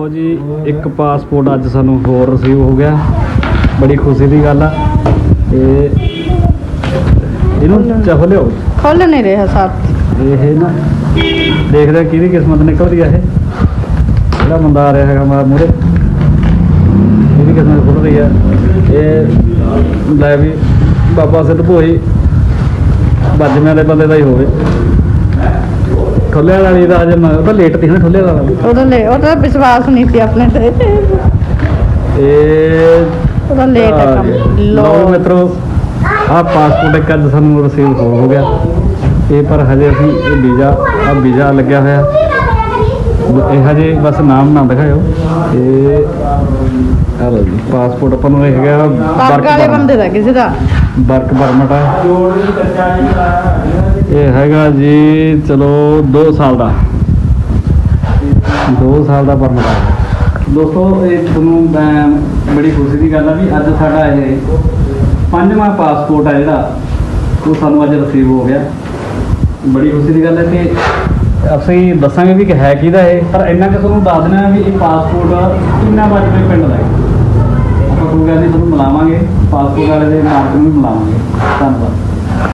ਲਓ ਜੀ ਇੱਕ ਪਾਸਪੋਰਟ ਅੱਜ ਸਾਨੂੰ ਹੋਰ ਰਿਸੀਵ ਹੋ ਗਿਆ। ਬੜੀ ਖੁਸ਼ੀ ਦੀ ਗੱਲ ਆ। ਤੇ ਇਹਨੂੰ ਚਾਹ ਲਿਓ। ਖੁੱਲ ਨਹੀਂ ਰਿਹਾ ਸਾਥ ਇਹ ਨਾ ਦੇਖਦੇ ਹਾਂ ਕਿਹਦੀ ਕਿਸਮਤ ਨਿਕਲਦੀ ਆ ਇਹ। ਜਿਹੜਾ ਬੰਦਾ ਆ ਰਿਹਾ ਹੈਗਾ ਮਾਰ ਮੂਰੇ ਇਹਦੀ ਕਿਸਮਤ ਖੁੱਲ ਰਹੀ ਆ? ਇਹ ਲੈ ਵੀ ਬਾਬਾ ਸਿੱਧ ਭੋਈ ਬੱਜਮਿਆਂ ਦੇ ਬੰਦੇ ਦਾ ਹੀ ਹੋਵੇ। ਠੁੱਲੇ ਵਾਲੀ ਦਾ ਅਜੇ ਮੈਂ ਉਹ ਤਾਂ ਲੇਟ ਤੀ ਨਾ ਠੁੱਲੇ ਵਾਲਾ ਉਹਦਾ ਲੈ ਉਹਦਾ ਵਿਸ਼ਵਾਸ ਨਹੀਂ ਸੀ ਆਪਣੇ ਤੇ। ਇਹ ਉਹਦਾ ਲੇਟ ਕੰਮ। ਲੋ ਲੋ ਮਿੱਤਰੋ ਆਹ ਪਾਸਪੋਰਟ ਇੱਕ ਅੱਜ ਸਾਨੂੰ ਰਿਸੀਵ ਹੋ ਹੋ ਗਿਆ। ਇਹ ਪਰ ਹਜੇ ਅਸੀਂ ਇਹ ਵੀਜ਼ਾ ਆ ਵੀਜ਼ਾ ਲੱਗਿਆ ਹੋਇਆ। ਇਹ ਹਜੇ ਬਸ ਨਾਮ ਨਾ ਦਿਖਾਇਓ। ਇਹ ਆ ਲਓ ਜੀ ਪਾਸਪੋਰਟ ਆਪਾਂ ਨੂੰ ਇਹ ਹੈਗਾ ਪੱਗ ਵਾਲੇ ਬੰਦੇ ਦਾ ਕਿਸੇ ਦਾ। ਵਰਕ ਪਰਮਿਟ ਆ। ਇਹ ਹੈਗਾ ਜੀ, ਚਲੋ 2 ਸਾਲ ਦਾ। 2 ਸਾਲ ਦਾ ਪਰਮਿਟ ਆ। ਦੋਸਤੋ, ਇਹ ਤੁਹਾਨੂੰ ਮੈਂ ਬੜੀ ਖੁਸ਼ੀ ਦੀ ਗੱਲ ਆ ਵੀ ਅੱਜ ਸਾਡਾ ਇਹ ਪੰਜਵਾਂ ਪਾਸਪੋਰਟ ਆ ਜਿਹੜਾ, ਉਹ ਸਾਨੂੰ ਅੱਜ ਰਿਸੀਵ ਹੋ ਗਿਆ। ਬੜੀ ਖੁਸ਼ੀ ਦੀ ਗੱਲ ਹੈ ਕਿ ਅਸੀਂ ਦੱਸਾਂਗੇ ਵੀ ਕਿ ਹੈ ਕਿਹਦਾ ਇਹ, ਪਰ ਇੰਨਾ ਕਿ ਤੁਹਾਨੂੰ ਦੱਸ ਦੇਣਾ ਵੀ ਇਹ ਪਾਸਪੋਰਟ ਕਿੰਨਾ ਬਜਟ ਪਿੰਡ ਦਾ ਹੈ ਆਪਾਂ ਕੋਈ ਗੱਲ ਨਹੀਂ ਤੁਹਾਨੂੰ ਮਿਲਾਵਾਂਗੇ ਪਾਸਪੋਰਟ ਵਾਲੇ ਦੇ ਮਾਲਕ ਨੂੰ ਵੀ ਮਿਲਾਵਾਂਗੇ ਧੰਨਵਾਦ।